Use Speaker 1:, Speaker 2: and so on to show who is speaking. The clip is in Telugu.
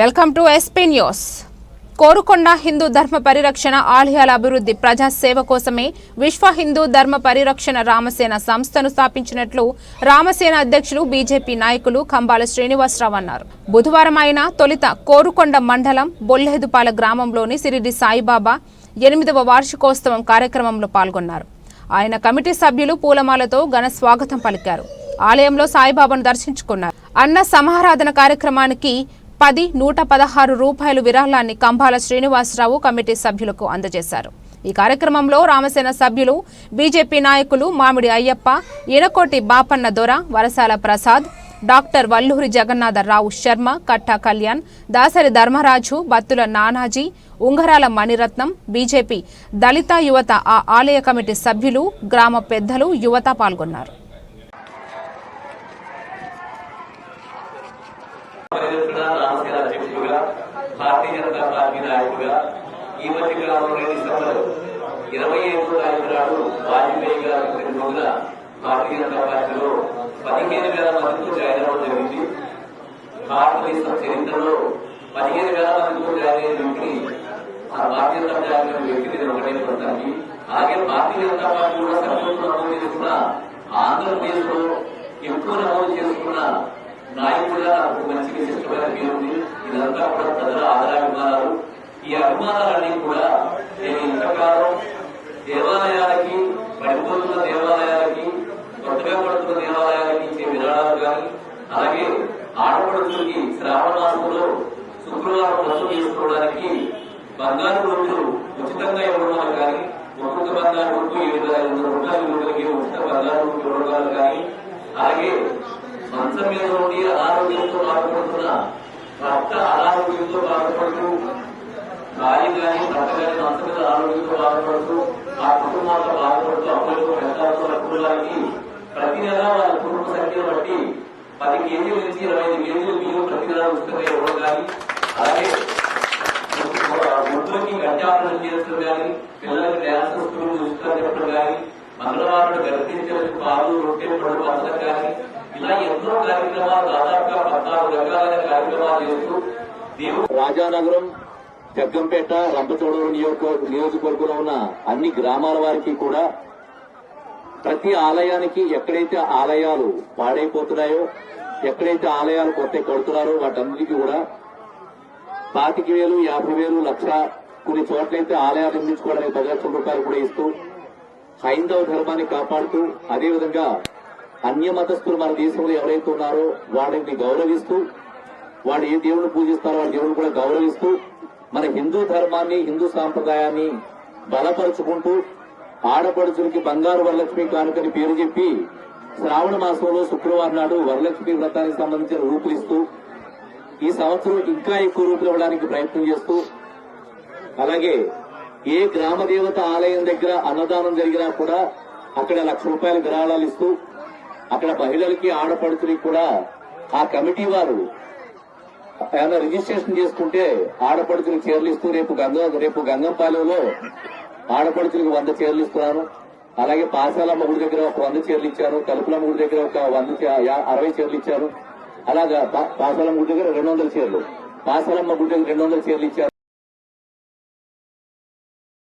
Speaker 1: Welcome to SP news Korukonda Hindu ధర్మ పరిరక్షణ ఆలయాల అభివృద్ధి ప్రజా సేవ కోసమే విశ్వ హిందూ ధర్మ పరిరక్షణ రామసేన సంస్థను స్థాపించినట్లు రామసేన అధ్యక్షులు బీజేపీ నాయకులు కంబాల శ్రీనివాసరావు అన్నారు. బుధవారం ఆయన తొలిత కోరుకొండ మండలం బొల్లెదుపాల గ్రామంలోని సిరిడి సాయిబాబా ఎనిమిదవ వార్షికోత్సవం కార్యక్రమంలో పాల్గొన్నారు. ఆయన కమిటీ సభ్యులు పూలమాలతో ఘన స్వాగతం పలికారు. ఆలయంలో సాయిబాబాను దర్శించుకున్నారు. అన్న సమారాధన కార్యక్రమానికి పది నూట పదహారు రూపాయలు విరాళాన్ని కంభాల శ్రీనివాసరావు కమిటీ సభ్యులకు అందజేశారు. ఈ కార్యక్రమంలో రామసేన సభ్యులు బీజేపీ నాయకులు మామిడి అయ్యప్ప ఎనకోటి బాపన్న దొర వరసాల ప్రసాద్ డాక్టర్ వల్లూరి జగన్నాథరావు శర్మ కట్టా కళ్యాణ్ దాసరి ధర్మరాజు బత్తుల నానాజీ ఉంగరాల మణిరత్నం బీజేపీ దళిత యువత ఆ ఆలయ కమిటీ సభ్యులు గ్రామ పెద్దలు యువత పాల్గొన్నారు
Speaker 2: పరిరక్షణ రామసేన అధ్యక్షుడిగా భారతీయ జనతా పార్టీ నాయకుడిగా ఈ మధ్య కాలంలో డిసెంబర్ ఇరవై ఐదు తారీఖు నాడు వాజ్పేయి గారు రోజున భారతీయ జనతా పార్టీలో పదిహేను వేల మందితో జాయిన్ అవ్వడం జరిగింది. భారతదేశం చరిత్రలో పదిహేను వేల మందితో జాయిన్ అయిన వ్యక్తిని ఆ భారతీయ జనతా పార్టీ అనే వ్యక్తిని నేను ఒకటే అలాగే భారతీయ జనతా పార్టీ కూడా సభ్యులను నమోదు చేసుకున్న ఆంధ్రప్రదేశ్లో ఎక్కువ నమోదు చేసుకున్న నాయకుడిగా నాకు మంచి విశిష్టమైన పేరు ఇదంతా కూడా ప్రజల ఆదరాభిమానాలు ఈ అభిమానాలన్నీ కూడా నేను ఇంతకాలం దేవాలయాలకి పడిపోతున్న దేవాలయాలకి కొత్తగా పడుతున్న దేవాలయాలకి ఇచ్చే విరాళాలు కానీ అలాగే ఆడపడుచులకి శ్రావణ మాసంలో శుక్రవారం వసూలు చేసుకోవడానికి బంగారు రోజులు ఉచితంగా ఇవ్వడం కానీ ఒక్కొక్క బంగారు రూపు ఏడు వేల ఐదు విలువలకి ఉచిత బంగారు రూపు ఇవ్వడం కానీ అలాగే మంచం మీద ఉండి అనారోగ్యంతో భర్త అనారోగ్యంతో బాధపడుతూ భార్య కానీ భర్త కానీ మంచం మీద అనారోగ్యంతో బాధపడుతూ ఆ కుటుంబాలతో బాధపడుతూ అప్పులతో పెద్దలతో కుటుంబానికి ప్రతి నెల వాళ్ళ కుటుంబ సంఖ్యను బట్టి పది కేజీల నుంచి ఇరవై ఐదు కేజీలు బియ్యం ప్రతి నెల ఉచితంగా ఇవ్వడం కానీ అలాగే గుడ్లకి గడ్డాపనం చేయడం కానీ పిల్లలకి డ్యాన్స్ స్కూల్ ఉచితంగా చెప్పడం కానీ మంగళవారం గర్భించడానికి పాలు రొట్టెలు పళ్ళు పంచడం కానీ ఇలా ఎన్నో కార్యక్రమాలు దాదాపుగా పద్నాలుగు రకాలైన కార్యక్రమాలు చేస్తూ దేవుడు
Speaker 3: రాజానగరం జగ్గంపేట రంపచోడవరం నియోజక నియోజకవర్గంలో ఉన్న అన్ని గ్రామాల వారికి కూడా ప్రతి ఆలయానికి ఎక్కడైతే ఆలయాలు పాడైపోతున్నాయో ఎక్కడైతే ఆలయాలు కొత్త కడుతున్నారో వాటన్నిటికీ కూడా పాతిక వేలు యాభై వేలు లక్ష కొన్ని చోట్లయితే ఆలయాలు నిర్మించుకోవడానికి పది లక్షల రూపాయలు కూడా ఇస్తూ హైందవ ధర్మాన్ని కాపాడుతూ అదేవిధంగా అన్య మతస్థులు మన దేశంలో ఎవరైతే ఉన్నారో వాళ్ళని గౌరవిస్తూ వాళ్ళు ఏ దేవుని పూజిస్తారో వాళ్ళ దేవుని కూడా గౌరవిస్తూ మన హిందూ ధర్మాన్ని హిందూ సాంప్రదాయాన్ని బలపరుచుకుంటూ ఆడపడుచులకి బంగారు వరలక్ష్మి కానుకని పేరు చెప్పి శ్రావణ మాసంలో శుక్రవారం నాడు వరలక్ష్మి వ్రతానికి సంబంధించిన రూపులు ఇస్తూ ఈ సంవత్సరం ఇంకా ఎక్కువ రూపులు ఇవ్వడానికి ప్రయత్నం చేస్తూ అలాగే ఏ గ్రామ దేవత ఆలయం దగ్గర అన్నదానం జరిగినా కూడా అక్కడ లక్ష రూపాయల విరాళాలు ఇస్తూ అక్కడ మహిళలకి ఆడపడుచులకి కూడా ఆ కమిటీ వారు ఏమైనా రిజిస్ట్రేషన్ చేసుకుంటే ఆడపడుచులకు చీరలు ఇస్తూ రేపు గంగ రేపు గంగంపాలెంలో ఆడపడుచులకు వంద చీరలు ఇస్తున్నాను. అలాగే పాసాలమ్మ గుడి దగ్గర ఒక వంద చీరలు ఇచ్చాను. తలుపులమ్మ గుడి దగ్గర ఒక వంద అరవై చీరలు ఇచ్చారు అలాగా పా- పాసాలమ్మ గుడి దగ్గర రెండు వందల చీరలు. పాసాలమ్మ గుడి దగ్గర రెండు వందల చీరలు ఇచ్చారు